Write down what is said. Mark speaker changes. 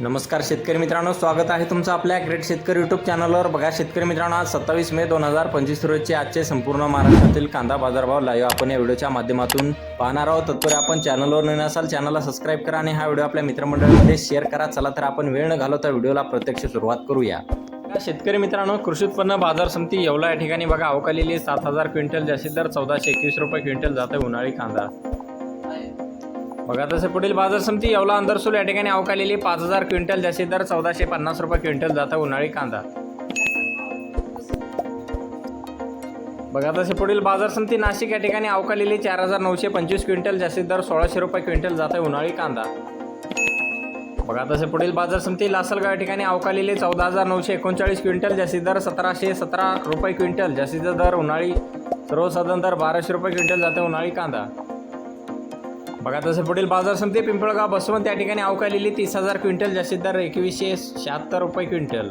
Speaker 1: नमस्कार शेतकरी मित्रांनो स्वागत आहे तुमचं आपल्या ग्रेट शेतकरी यूट्यूब चॅनलवर बघा शेतकरी मित्रांनो आज सत्तावीस मे दोन हजार पंचवीस रोजचे आजचे संपूर्ण महाराष्ट्रातील कांदा बाजारभाव लाईव्ह आपण या व्हिडिओच्या माध्यमातून पाहणार आहोत. तत्पूर्वी आपण चॅनलवर नवीन असाल चॅनलला सबस्क्राईब करा आणि हा व्हिडिओ आपल्या मित्रमंडळामध्ये शेअर करा. चला तर आपण वेळ न घालवता व्हिडिओला प्रत्यक्ष सुरुवात करूया. शेतकरी मित्रांनो कृषी उत्पन्न बाजार समिती येवला या ठिकाणी बघा अवकालेली सात हजार क्विंटल जास्तीत दर चौदाशे एकवीस रुपये क्विंटल जात आहे उन्हाळी कांदा. बघा तसे पुढील बाजार समिती येवला अंदरसूल या ठिकाणी अवकालेली पाच हजार क्विंटल जास्तीत दर चौदाशे पन्नास रुपये क्विंटल जाता उन्हाळी कांदा. बघा तसे पुढील बाजार समिती नाशिक या ठिकाणी अवकालेली चार हजार नऊशे पंचवीस क्विंटल जास्तीत दर सोळाशे रुपये क्विंटल जाता उन्हाळी कांदा. बघा तसे पुढील बाजार समिती लासलगाव या ठिकाणी अवकालेली चौदा हजार नऊशे एकोणचाळीस क्विंटल जास्तीत दर सतराशे सतरा रुपये क्विंटल जास्तीचा दर उन्हाळी सर्वसाधारण दर बाराशे रुपये क्विंटल जाते उन्हाळी कांदा. बघा तसं पुढील बाजार समिती पिंपळगाव बसवंत या ठिकाणी अवकालेली तीस हजार क्विंटल जास्तीत दर एकवीसशे शहात्तर रुपये क्विंटल.